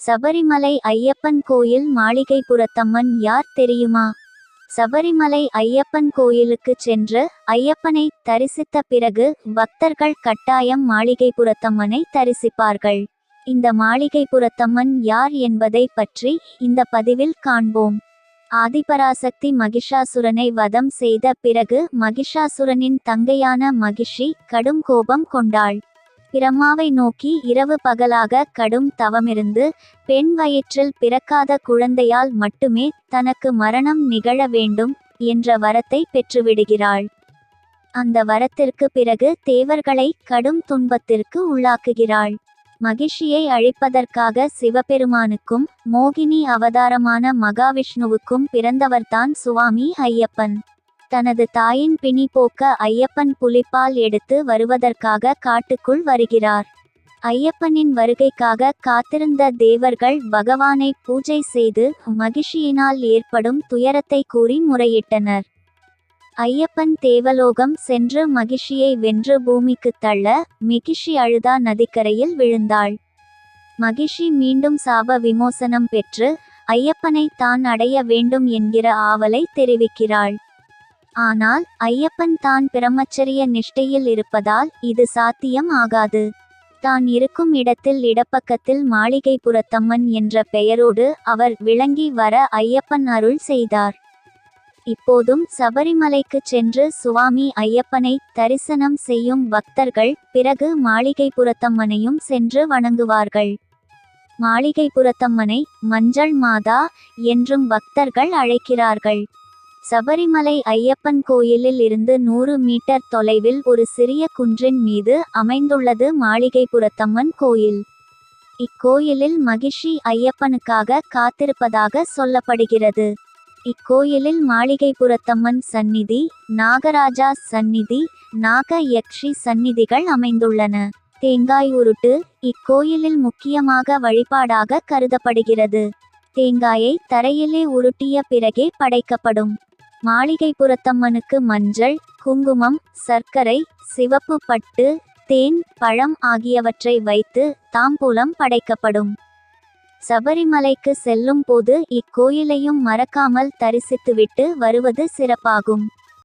சபரிமலை ஐயப்பன் கோயில் மாளிகை புறத்தம்மன் யார் தெரியுமா? சபரிமலை ஐயப்பன் கோயிலுக்கு சென்று ஐயப்பனை தரிசித்த பிறகு பக்தர்கள் கட்டாயம் மாளிகை புறத்தம்மனை தரிசிப்பார்கள். இந்த மாளிகை புறத்தம்மன் யார் என்பதை பற்றி இந்த பதிவில் காண்போம். ஆதிபராசக்தி மகிஷாசுரனை வதம் செய்த பிறகு மகிஷாசுரனின் தங்கையான மகிஷி கடும் கோபம் கொண்டாள். பிரம்மாவை நோக்கி இரவு பகலாக கடும் தவமிருந்து பெண் வயிற்றில் பிறக்காத குழந்தையால் மட்டுமே தனக்கு மரணம் நிகழ வேண்டும் என்ற வரத்தை பெற்றுவிடுகிறாள். அந்த வரத்திற்கு பிறகு தேவர்களை கடும் துன்பத்திற்கு உள்ளாக்குகிறாள். மகிஷியை அழிப்பதற்காக சிவபெருமானுக்கும் மோகினி அவதாரமான மகாவிஷ்ணுவுக்கும் பிறந்தவர்தான் சுவாமி ஐயப்பன். தனது தாயின் பிணி போக்க ஐயப்பன் புலிப்பால் எடுத்து வருவதற்காக காட்டுக்குள் வருகிறார். ஐயப்பனின் வருகைக்காக காத்திருந்த தேவர்கள் பகவானை பூஜை செய்து மகிஷியினால் ஏற்படும் துயரத்தை கூறி முறையிட்டனர். ஐயப்பன் தேவலோகம் சென்று மகிஷியை வென்று பூமிக்கு தள்ள மிகிஷி அழுதா நதிக்கரையில் விழுந்தாள். மகிஷி மீண்டும் சாப விமோசனம் பெற்று ஐயப்பனை தான் அடைய வேண்டும் என்கிற ஆவலை தெரிவிக்கிறாள். ஆனால் ஐயப்பன் தான் பிரம்மச்சரிய நிஷ்டையில் இருப்பதால் இது சாத்தியம் ஆகாது. தான் இருக்கும் இடத்தில் இடப்பக்கத்தில் மாளிகை புரத்தம்மன் என்ற பெயரோடு அவர் விளங்கி வர ஐயப்பன் அருள் செய்தார். இப்போதும் சபரிமலைக்கு சென்று சுவாமி ஐயப்பனை தரிசனம் செய்யும் பக்தர்கள் பிறகு மாளிகை புரத்தம்மனையும் சென்று வணங்குவார்கள். மாளிகை புரத்தம்மனை மஞ்சள் மாதா என்றும் பக்தர்கள் அழைக்கிறார்கள். சபரிமலை ஐயப்பன் கோயிலில் இருந்து நூறு மீட்டர் தொலைவில் ஒரு சிறிய குன்றின் மீது அமைந்துள்ளது மாளிகைபுரத்தம்மன் கோயில். இக்கோயிலில் மகிஷி ஐயப்பனுக்காக காத்திருப்பதாக சொல்லப்படுகிறது. இக்கோயிலில் மாளிகைபுரத்தம்மன் சந்நிதி நாகராஜா சந்நிதி நாக யக்ஷி சந்நிதிகள் அமைந்துள்ளன. தேங்காய் உருட்டு இக்கோயிலில் முக்கியமாக வழிபாடாக கருதப்படுகிறது. தேங்காயை தரையிலே உருட்டிய பிறகே படைக்கப்படும். மாளிகைப்புறத்தம்மனுக்கு மஞ்சள் குங்குமம் சர்க்கரை சிவப்பு பட்டு தேன் பழம் ஆகியவற்றை வைத்து தாம்பூலம் படைக்கப்படும். சபரிமலைக்கு செல்லும் போது இக்கோயிலையும் மறக்காமல் தரிசித்துவிட்டு வருவது சிறப்பாகும்.